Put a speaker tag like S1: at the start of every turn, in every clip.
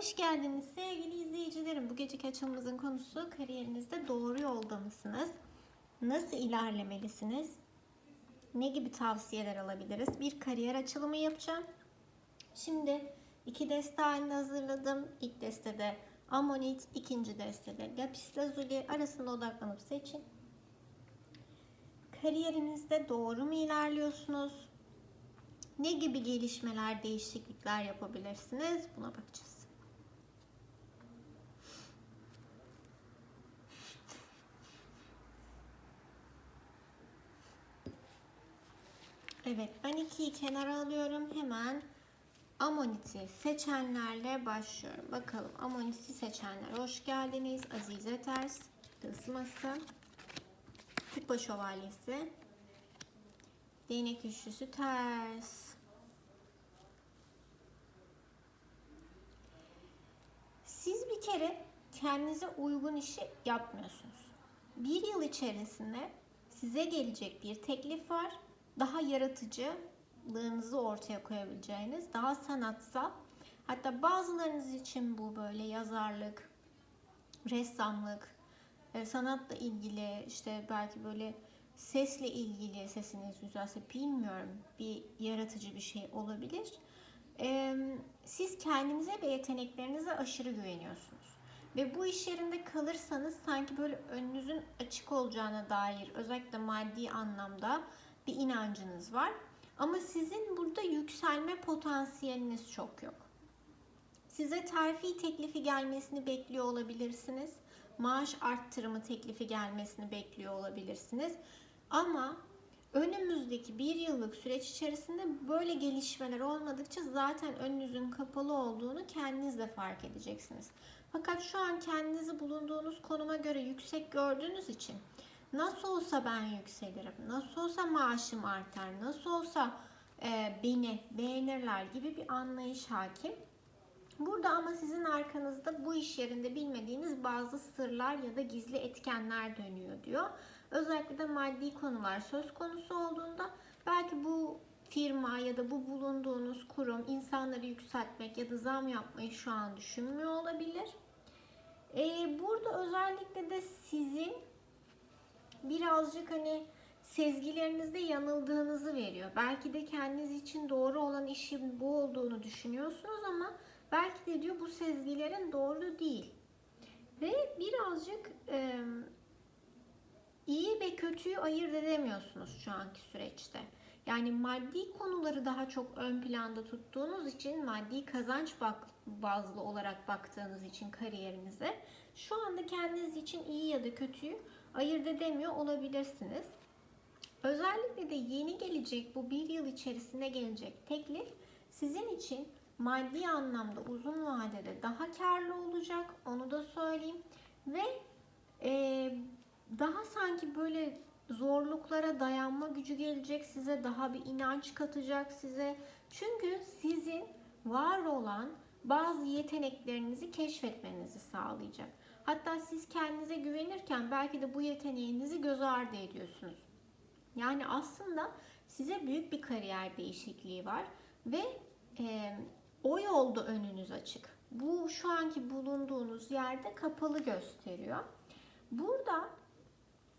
S1: Hoş geldiniz sevgili izleyicilerim. Bu geceki açılımımızın konusu kariyerinizde doğru yolda mısınız? Nasıl ilerlemelisiniz? Ne gibi tavsiyeler alabiliriz? Bir kariyer açılımı yapacağım. Şimdi iki deste halinde hazırladım. İlk destede Amonit, ikinci destede Lapis Lazuli arasında odaklanıp seçin. Kariyerinizde doğru mu ilerliyorsunuz? Ne gibi gelişmeler, değişiklikler yapabilirsiniz? Buna bakacağız. Evet, ben ikiyi kenara alıyorum. Hemen Amonit'i seçenlerle başlıyorum. Bakalım Amonit'i seçenler hoş geldiniz. Azize Ters, Tılsıması, Kupa Şövalyesi, Değnek Üçlüsü Ters. Siz bir kere kendinize uygun işi yapmıyorsunuz. Bir yıl içerisinde size gelecek bir teklif var. Daha yaratıcılığınızı ortaya koyabileceğiniz, daha sanatsal. Hatta bazılarınız için bu böyle yazarlık, ressamlık, e, sanatla ilgili işte belki böyle sesle ilgili sesiniz güzelse bilmiyorum bir yaratıcı bir şey olabilir. Siz kendinize ve yeteneklerinize aşırı güveniyorsunuz. Ve bu iş yerinde kalırsanız sanki böyle önünüzün açık olacağına dair özellikle maddi anlamda bir inancınız var. Ama sizin burada yükselme potansiyeliniz çok yok. Size terfi teklifi gelmesini bekliyor olabilirsiniz. Maaş arttırımı teklifi gelmesini bekliyor olabilirsiniz. Ama önümüzdeki bir yıllık süreç içerisinde böyle gelişmeler olmadıkça zaten önünüzün kapalı olduğunu kendiniz de fark edeceksiniz. Fakat şu an kendinizi bulunduğunuz konuma göre yüksek gördüğünüz için nasıl olsa ben yükselirim, nasıl olsa maaşım artar, nasıl olsa e, beni beğenirler gibi bir anlayış hakim. Burada ama sizin arkanızda bu iş yerinde bilmediğiniz bazı sırlar ya da gizli etkenler dönüyor diyor. Özellikle de maddi konular söz konusu olduğunda belki bu firma ya da bu bulunduğunuz kurum insanları yükseltmek ya da zam yapmayı şu an düşünmüyor olabilir. Ee, burada özellikle de sizin birazcık hani sezgilerinizde yanıldığınızı veriyor. Belki de kendiniz için doğru olan işin bu olduğunu düşünüyorsunuz ama belki de diyor bu sezgilerin doğru değil. Ve birazcık e, iyi ve kötüyü ayırt edemiyorsunuz şu anki süreçte. Yani maddi konuları daha çok ön planda tuttuğunuz için, maddi kazanç bazlı olarak baktığınız için kariyerinize şu anda kendiniz için iyi ya da kötüyü ayırt edemiyor olabilirsiniz. Özellikle de yeni gelecek bu bir yıl içerisinde gelecek teklif sizin için maddi anlamda uzun vadede daha karlı olacak onu da söyleyeyim ve e, daha sanki böyle zorluklara dayanma gücü gelecek size daha bir inanç katacak size çünkü sizin var olan bazı yeteneklerinizi keşfetmenizi sağlayacak. Hatta siz kendinize güvenirken belki de bu yeteneğinizi göz ardı ediyorsunuz. Yani aslında size büyük bir kariyer değişikliği var ve e, o yolda önünüz açık. Bu şu anki bulunduğunuz yerde kapalı gösteriyor. Burada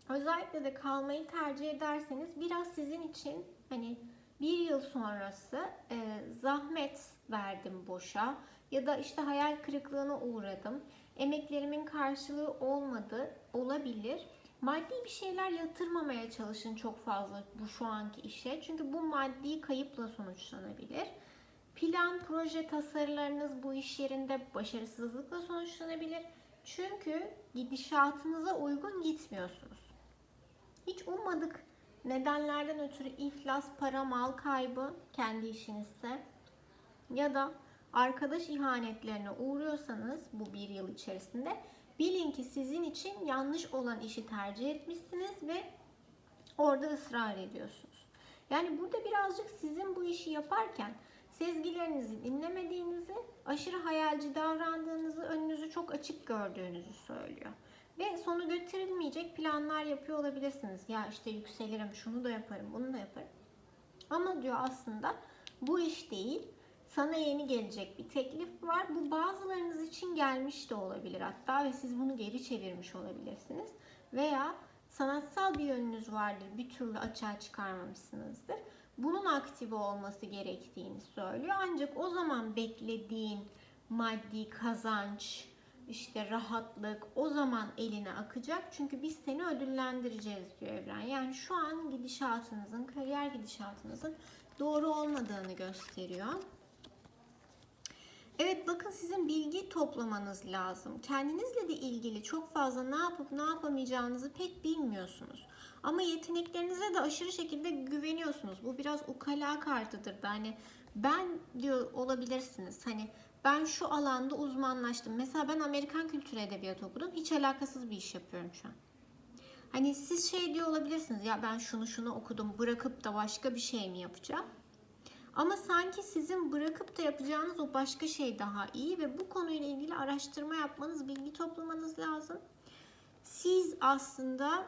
S1: özellikle de kalmayı tercih ederseniz biraz sizin için hani bir yıl sonrası e, zahmet verdim boşa ya da işte hayal kırıklığına uğradım. Emeklerimin karşılığı olmadı olabilir. Maddi bir şeyler yatırmamaya çalışın çok fazla bu şu anki işe. Çünkü bu maddi kayıpla sonuçlanabilir. Plan, proje tasarılarınız bu iş yerinde başarısızlıkla sonuçlanabilir. Çünkü gidişatınıza uygun gitmiyorsunuz. Hiç ummadık nedenlerden ötürü iflas, para, mal kaybı kendi işinizde ya da arkadaş ihanetlerine uğruyorsanız bu bir yıl içerisinde bilin ki sizin için yanlış olan işi tercih etmişsiniz ve orada ısrar ediyorsunuz. Yani burada birazcık sizin bu işi yaparken sezgilerinizi dinlemediğinizi, aşırı hayalci davrandığınızı, önünüzü çok açık gördüğünüzü söylüyor. Ve sonu götürülmeyecek planlar yapıyor olabilirsiniz. Ya işte yükselirim, şunu da yaparım, bunu da yaparım. Ama diyor aslında bu iş değil. Sana yeni gelecek bir teklif var. Bu bazılarınız için gelmiş de olabilir hatta ve siz bunu geri çevirmiş olabilirsiniz. Veya sanatsal bir yönünüz vardır. Bir türlü açığa çıkarmamışsınızdır. Bunun aktive olması gerektiğini söylüyor. Ancak o zaman beklediğin maddi kazanç, işte rahatlık o zaman eline akacak. Çünkü biz seni ödüllendireceğiz diyor evren. Yani şu an gidişatınızın, kariyer gidişatınızın doğru olmadığını gösteriyor. Evet bakın sizin bilgi toplamanız lazım. Kendinizle de ilgili çok fazla ne yapıp ne yapamayacağınızı pek bilmiyorsunuz. Ama yeteneklerinize de aşırı şekilde güveniyorsunuz. Bu biraz ukala kartıdır da hani ben diyor olabilirsiniz. Hani ben şu alanda uzmanlaştım. Mesela ben Amerikan kültürü edebiyatı okudum. Hiç alakasız bir iş yapıyorum şu an. Hani siz şey diyor olabilirsiniz. Ya ben şunu şunu okudum. Bırakıp da başka bir şey mi yapacağım? Ama sanki sizin bırakıp da yapacağınız o başka şey daha iyi ve bu konuyla ilgili araştırma yapmanız, bilgi toplamanız lazım. Siz aslında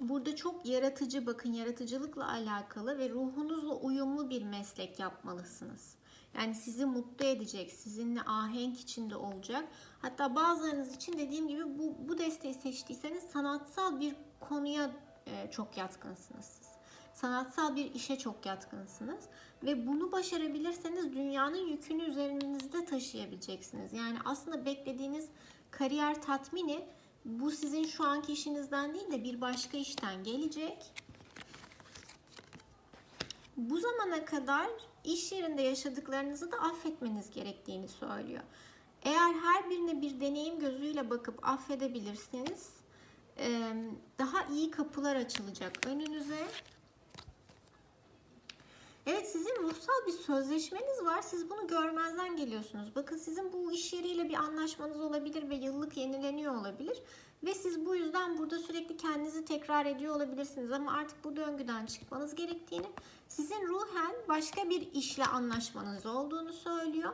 S1: burada çok yaratıcı, bakın yaratıcılıkla alakalı ve ruhunuzla uyumlu bir meslek yapmalısınız. Yani sizi mutlu edecek, sizinle ahenk içinde olacak. Hatta bazılarınız için dediğim gibi bu, bu desteği seçtiyseniz sanatsal bir konuya e, çok yatkınsınız siz. Sanatsal bir işe çok yatkınsınız. Ve bunu başarabilirseniz dünyanın yükünü üzerinizde taşıyabileceksiniz. Yani aslında beklediğiniz kariyer tatmini bu sizin şu anki işinizden değil de bir başka işten gelecek. Bu zamana kadar iş yerinde yaşadıklarınızı da affetmeniz gerektiğini söylüyor. Eğer her birine bir deneyim gözüyle bakıp affedebilirseniz daha iyi kapılar açılacak önünüze. Evet sizin ruhsal bir sözleşmeniz var. Siz bunu görmezden geliyorsunuz. Bakın sizin bu iş yeriyle bir anlaşmanız olabilir ve yıllık yenileniyor olabilir. Ve siz bu yüzden burada sürekli kendinizi tekrar ediyor olabilirsiniz. Ama artık bu döngüden çıkmanız gerektiğini, sizin ruhen başka bir işle anlaşmanız olduğunu söylüyor.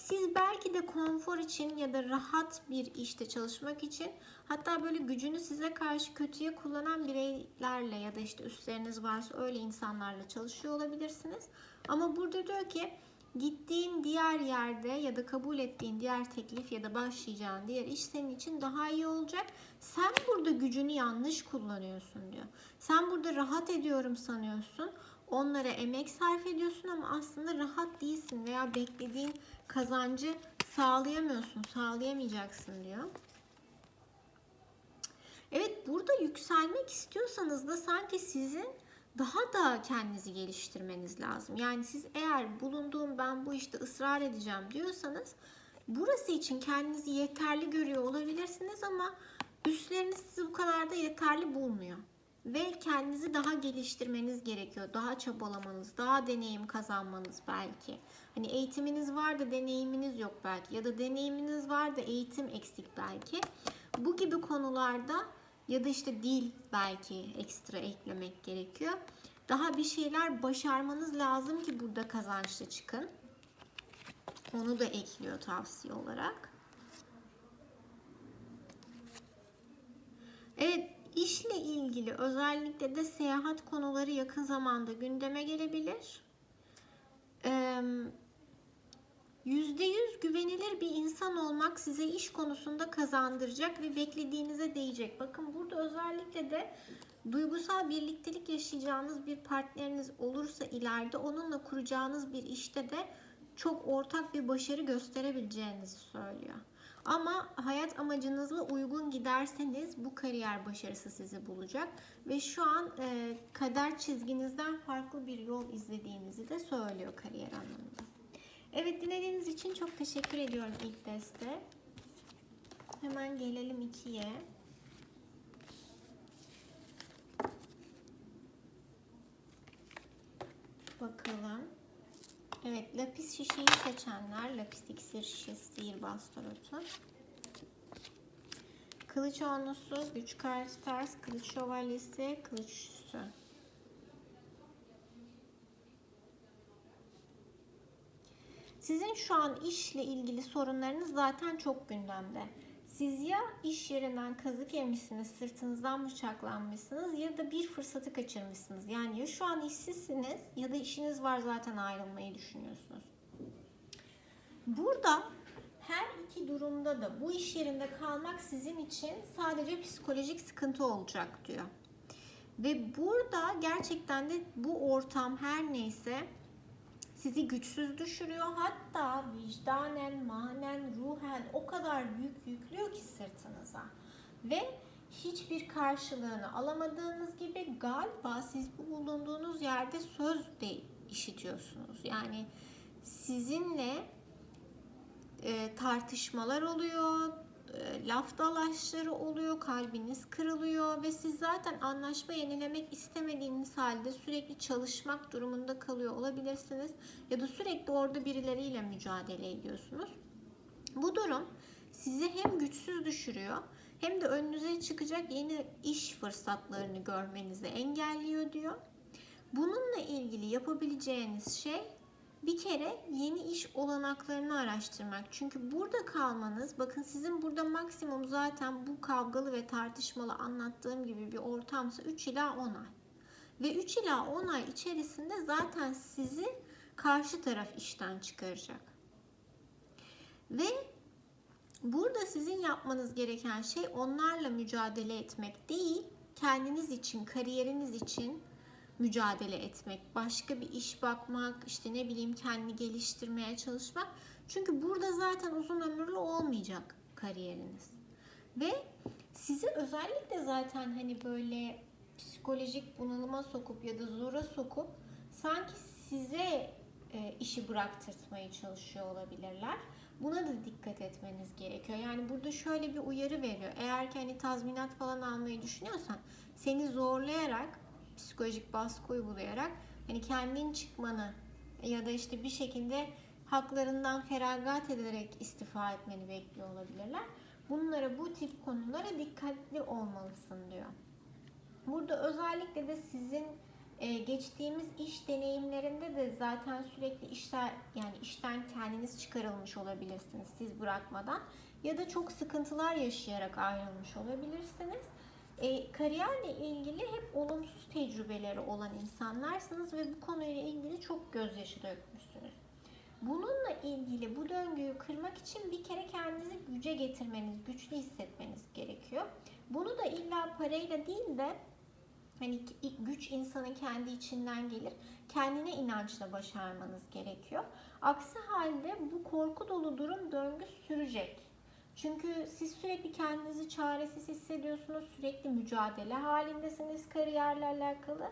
S1: Siz belki de konfor için ya da rahat bir işte çalışmak için hatta böyle gücünü size karşı kötüye kullanan bireylerle ya da işte üstleriniz varsa öyle insanlarla çalışıyor olabilirsiniz. Ama burada diyor ki gittiğin diğer yerde ya da kabul ettiğin diğer teklif ya da başlayacağın diğer iş senin için daha iyi olacak. Sen burada gücünü yanlış kullanıyorsun diyor. Sen burada rahat ediyorum sanıyorsun. Onlara emek sarf ediyorsun ama aslında rahat değilsin veya beklediğin kazancı sağlayamıyorsun, sağlayamayacaksın diyor. Evet burada yükselmek istiyorsanız da sanki sizin daha da kendinizi geliştirmeniz lazım. Yani siz eğer bulunduğum ben bu işte ısrar edeceğim diyorsanız burası için kendinizi yeterli görüyor olabilirsiniz ama üstleriniz sizi bu kadar da yeterli bulmuyor. Ve kendinizi daha geliştirmeniz gerekiyor. Daha çabalamanız, daha deneyim kazanmanız belki. Hani eğitiminiz var da deneyiminiz yok belki. Ya da deneyiminiz var da eğitim eksik belki. Bu gibi konularda ya da işte dil belki ekstra eklemek gerekiyor. Daha bir şeyler başarmanız lazım ki burada kazançlı çıkın. Onu da ekliyor tavsiye olarak. Evet, işle ilgili özellikle de seyahat konuları yakın zamanda gündeme gelebilir. %100 güvenilir bir insan olmak size iş konusunda kazandıracak ve beklediğinize değecek. Bakın burada özellikle de duygusal birliktelik yaşayacağınız bir partneriniz olursa ileride onunla kuracağınız bir işte de çok ortak bir başarı gösterebileceğinizi söylüyor. Ama hayat amacınızla uygun giderseniz bu kariyer başarısı sizi bulacak ve şu an e, kader çizginizden farklı bir yol izlediğinizi de söylüyor kariyer anlamında. Evet dinlediğiniz için çok teşekkür ediyorum ilk deste. Hemen gelelim ikiye. Bakalım. Evet lapis şişeyi seçenler. Lapis iksir şişesi sihirbaz tarotu. Kılıç onlusu, güç kartı ters, kılıç şövalyesi, kılıç üstü. Sizin şu an işle ilgili sorunlarınız zaten çok gündemde. Siz ya iş yerinden kazık yemişsiniz, sırtınızdan bıçaklanmışsınız ya da bir fırsatı kaçırmışsınız. Yani ya şu an işsizsiniz ya da işiniz var zaten ayrılmayı düşünüyorsunuz. Burada her iki durumda da bu iş yerinde kalmak sizin için sadece psikolojik sıkıntı olacak diyor. Ve burada gerçekten de bu ortam her neyse sizi güçsüz düşürüyor. Hatta vicdanen, manen, ruhen o kadar büyük yüklüyor ki sırtınıza. Ve hiçbir karşılığını alamadığınız gibi galiba siz bu bulunduğunuz yerde söz de işitiyorsunuz. Yani sizinle e, tartışmalar oluyor, laf dalaşları oluyor, kalbiniz kırılıyor ve siz zaten anlaşma yenilemek istemediğiniz halde sürekli çalışmak durumunda kalıyor olabilirsiniz ya da sürekli orada birileriyle mücadele ediyorsunuz. Bu durum sizi hem güçsüz düşürüyor hem de önünüze çıkacak yeni iş fırsatlarını görmenizi engelliyor diyor. Bununla ilgili yapabileceğiniz şey bir kere yeni iş olanaklarını araştırmak. Çünkü burada kalmanız, bakın sizin burada maksimum zaten bu kavgalı ve tartışmalı anlattığım gibi bir ortamsa 3 ila 10 ay. Ve 3 ila 10 ay içerisinde zaten sizi karşı taraf işten çıkaracak. Ve burada sizin yapmanız gereken şey onlarla mücadele etmek değil, kendiniz için, kariyeriniz için mücadele etmek, başka bir iş bakmak, işte ne bileyim kendini geliştirmeye çalışmak. Çünkü burada zaten uzun ömürlü olmayacak kariyeriniz. Ve sizi özellikle zaten hani böyle psikolojik bunalıma sokup ya da zora sokup sanki size e, işi bıraktırtmaya çalışıyor olabilirler. Buna da dikkat etmeniz gerekiyor. Yani burada şöyle bir uyarı veriyor. Eğer ki hani tazminat falan almayı düşünüyorsan seni zorlayarak psikolojik baskı uygulayarak hani kendin çıkmanı ya da işte bir şekilde haklarından feragat ederek istifa etmeni bekliyor olabilirler. Bunlara bu tip konulara dikkatli olmalısın diyor. Burada özellikle de sizin e, geçtiğimiz iş deneyimlerinde de zaten sürekli işler yani işten kendiniz çıkarılmış olabilirsiniz siz bırakmadan ya da çok sıkıntılar yaşayarak ayrılmış olabilirsiniz. E, kariyerle ilgili hep olumsuz tecrübeleri olan insanlarsınız ve bu konuyla ilgili çok gözyaşı dökmüşsünüz. Bununla ilgili bu döngüyü kırmak için bir kere kendinizi güce getirmeniz, güçlü hissetmeniz gerekiyor. Bunu da illa parayla değil de hani güç insanın kendi içinden gelir. Kendine inançla başarmanız gerekiyor. Aksi halde bu korku dolu durum döngü sürecek. Çünkü siz sürekli kendinizi çaresiz hissediyorsunuz, sürekli mücadele halindesiniz kariyerle alakalı.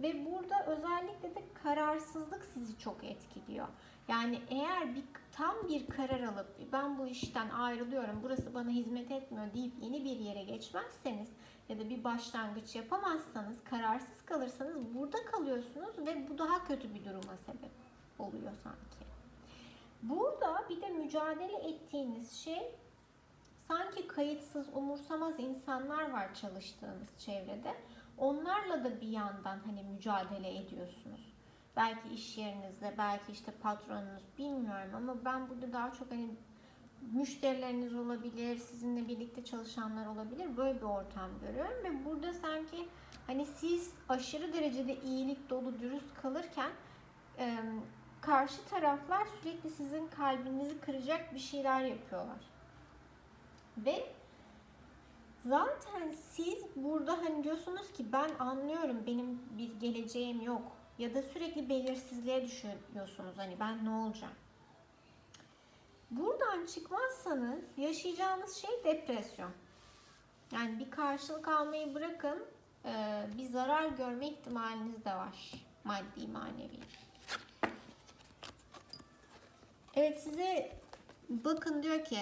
S1: Ve burada özellikle de kararsızlık sizi çok etkiliyor. Yani eğer bir tam bir karar alıp ben bu işten ayrılıyorum, burası bana hizmet etmiyor deyip yeni bir yere geçmezseniz ya da bir başlangıç yapamazsanız, kararsız kalırsanız burada kalıyorsunuz ve bu daha kötü bir duruma sebep oluyor sanki. Burada bir de mücadele ettiğiniz şey sanki kayıtsız, umursamaz insanlar var çalıştığınız çevrede. Onlarla da bir yandan hani mücadele ediyorsunuz. Belki iş yerinizde, belki işte patronunuz bilmiyorum ama ben burada daha çok hani müşterileriniz olabilir, sizinle birlikte çalışanlar olabilir. Böyle bir ortam görüyorum ve burada sanki hani siz aşırı derecede iyilik dolu, dürüst kalırken karşı taraflar sürekli sizin kalbinizi kıracak bir şeyler yapıyorlar. Ve zaten siz burada hani diyorsunuz ki ben anlıyorum benim bir geleceğim yok. Ya da sürekli belirsizliğe düşüyorsunuz hani ben ne olacağım. Buradan çıkmazsanız yaşayacağınız şey depresyon. Yani bir karşılık almayı bırakın bir zarar görme ihtimaliniz de var. Maddi manevi. Evet size bakın diyor ki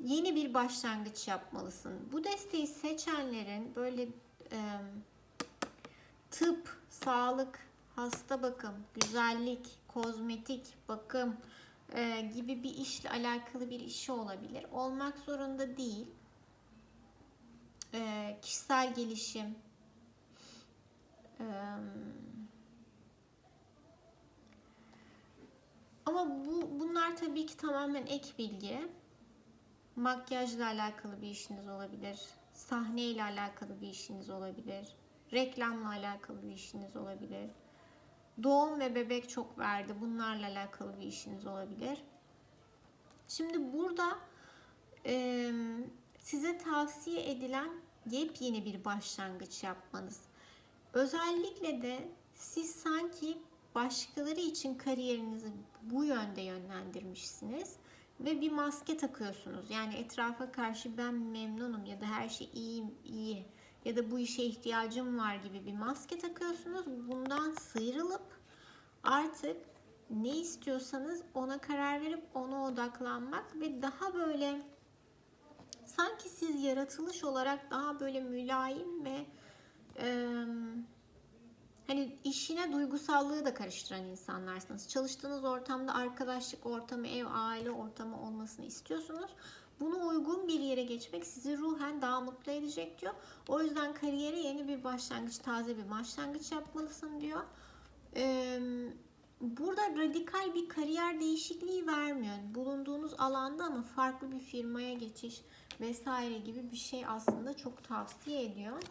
S1: yeni bir başlangıç yapmalısın. Bu desteği seçenlerin böyle e, tıp, sağlık, hasta bakım, güzellik, kozmetik, bakım e, gibi bir işle alakalı bir işi olabilir. Olmak zorunda değil. E, kişisel gelişim, ama bu bunlar tabii ki tamamen ek bilgi makyajla alakalı bir işiniz olabilir. Sahne ile alakalı bir işiniz olabilir. Reklamla alakalı bir işiniz olabilir. Doğum ve bebek çok verdi. Bunlarla alakalı bir işiniz olabilir. Şimdi burada e, size tavsiye edilen yepyeni bir başlangıç yapmanız. Özellikle de siz sanki başkaları için kariyerinizi bu yönde yönlendirmişsiniz ve bir maske takıyorsunuz. Yani etrafa karşı ben memnunum ya da her şey iyi iyi ya da bu işe ihtiyacım var gibi bir maske takıyorsunuz. Bundan sıyrılıp artık ne istiyorsanız ona karar verip ona odaklanmak ve daha böyle sanki siz yaratılış olarak daha böyle mülayim ve e, işine duygusallığı da karıştıran insanlarsınız. Çalıştığınız ortamda arkadaşlık ortamı, ev, aile ortamı olmasını istiyorsunuz. Buna uygun bir yere geçmek sizi ruhen daha mutlu edecek diyor. O yüzden kariyere yeni bir başlangıç, taze bir başlangıç yapmalısın diyor. Burada radikal bir kariyer değişikliği vermiyor. Bulunduğunuz alanda ama farklı bir firmaya geçiş vesaire gibi bir şey aslında çok tavsiye ediyor.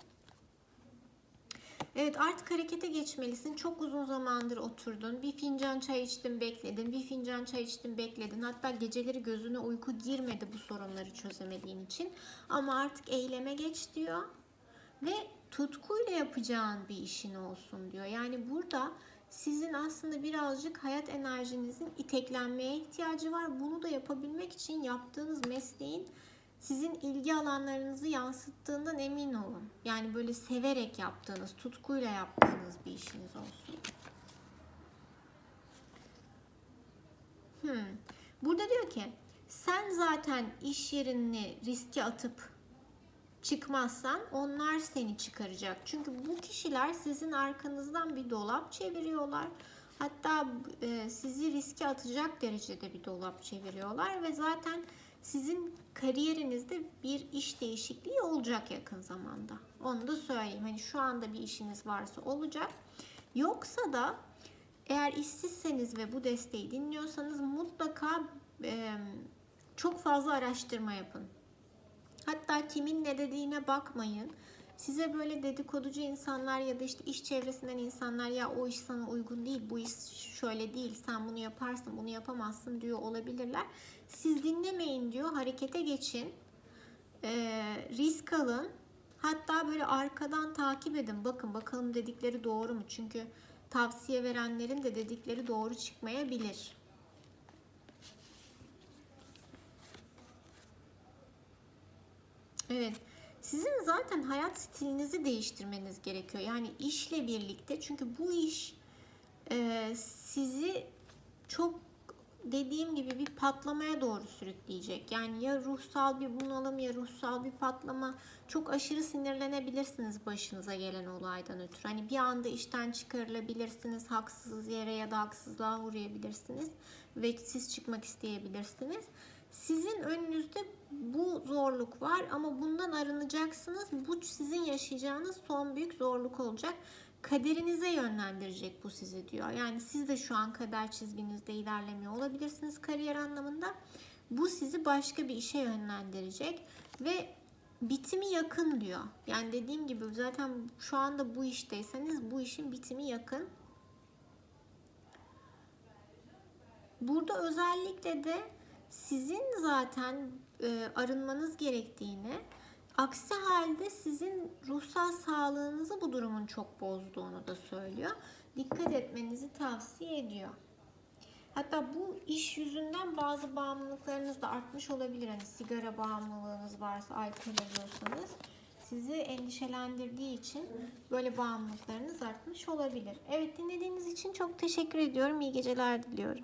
S1: Evet artık harekete geçmelisin. Çok uzun zamandır oturdun. Bir fincan çay içtin bekledin. Bir fincan çay içtin bekledin. Hatta geceleri gözüne uyku girmedi bu sorunları çözemediğin için. Ama artık eyleme geç diyor. Ve tutkuyla yapacağın bir işin olsun diyor. Yani burada sizin aslında birazcık hayat enerjinizin iteklenmeye ihtiyacı var. Bunu da yapabilmek için yaptığınız mesleğin sizin ilgi alanlarınızı yansıttığından emin olun. Yani böyle severek yaptığınız, tutkuyla yaptığınız bir işiniz olsun. Hmm. Burada diyor ki sen zaten iş yerini riske atıp çıkmazsan onlar seni çıkaracak. Çünkü bu kişiler sizin arkanızdan bir dolap çeviriyorlar. Hatta e, sizi riske atacak derecede bir dolap çeviriyorlar ve zaten sizin kariyerinizde bir iş değişikliği olacak yakın zamanda. Onu da söyleyeyim. Hani şu anda bir işiniz varsa olacak. Yoksa da eğer işsizseniz ve bu desteği dinliyorsanız mutlaka e, çok fazla araştırma yapın. Hatta kimin ne dediğine bakmayın. Size böyle dedikoducu insanlar ya da işte iş çevresinden insanlar ya o iş sana uygun değil, bu iş şöyle değil, sen bunu yaparsın, bunu yapamazsın diyor olabilirler. Siz dinlemeyin diyor, harekete geçin, risk alın. Hatta böyle arkadan takip edin, bakın bakalım dedikleri doğru mu? Çünkü tavsiye verenlerin de dedikleri doğru çıkmayabilir. Evet. Sizin zaten hayat stilinizi değiştirmeniz gerekiyor. Yani işle birlikte. Çünkü bu iş e, sizi çok dediğim gibi bir patlamaya doğru sürükleyecek. Yani ya ruhsal bir bunalım ya ruhsal bir patlama. Çok aşırı sinirlenebilirsiniz başınıza gelen olaydan ötürü. Hani bir anda işten çıkarılabilirsiniz. Haksız yere ya da haksızlığa uğrayabilirsiniz. Ve siz çıkmak isteyebilirsiniz. Sizin önünüzde bu zorluk var ama bundan arınacaksınız. Bu sizin yaşayacağınız son büyük zorluk olacak. Kaderinize yönlendirecek bu sizi diyor. Yani siz de şu an kader çizginizde ilerlemiyor olabilirsiniz kariyer anlamında. Bu sizi başka bir işe yönlendirecek ve bitimi yakın diyor. Yani dediğim gibi zaten şu anda bu işteyseniz bu işin bitimi yakın. Burada özellikle de sizin zaten e, arınmanız gerektiğini, aksi halde sizin ruhsal sağlığınızı bu durumun çok bozduğunu da söylüyor. Dikkat etmenizi tavsiye ediyor. Hatta bu iş yüzünden bazı bağımlılıklarınız da artmış olabilir. Hani sigara bağımlılığınız varsa, alkol alıyorsanız sizi endişelendirdiği için böyle bağımlılıklarınız artmış olabilir. Evet dinlediğiniz için çok teşekkür ediyorum. İyi geceler diliyorum.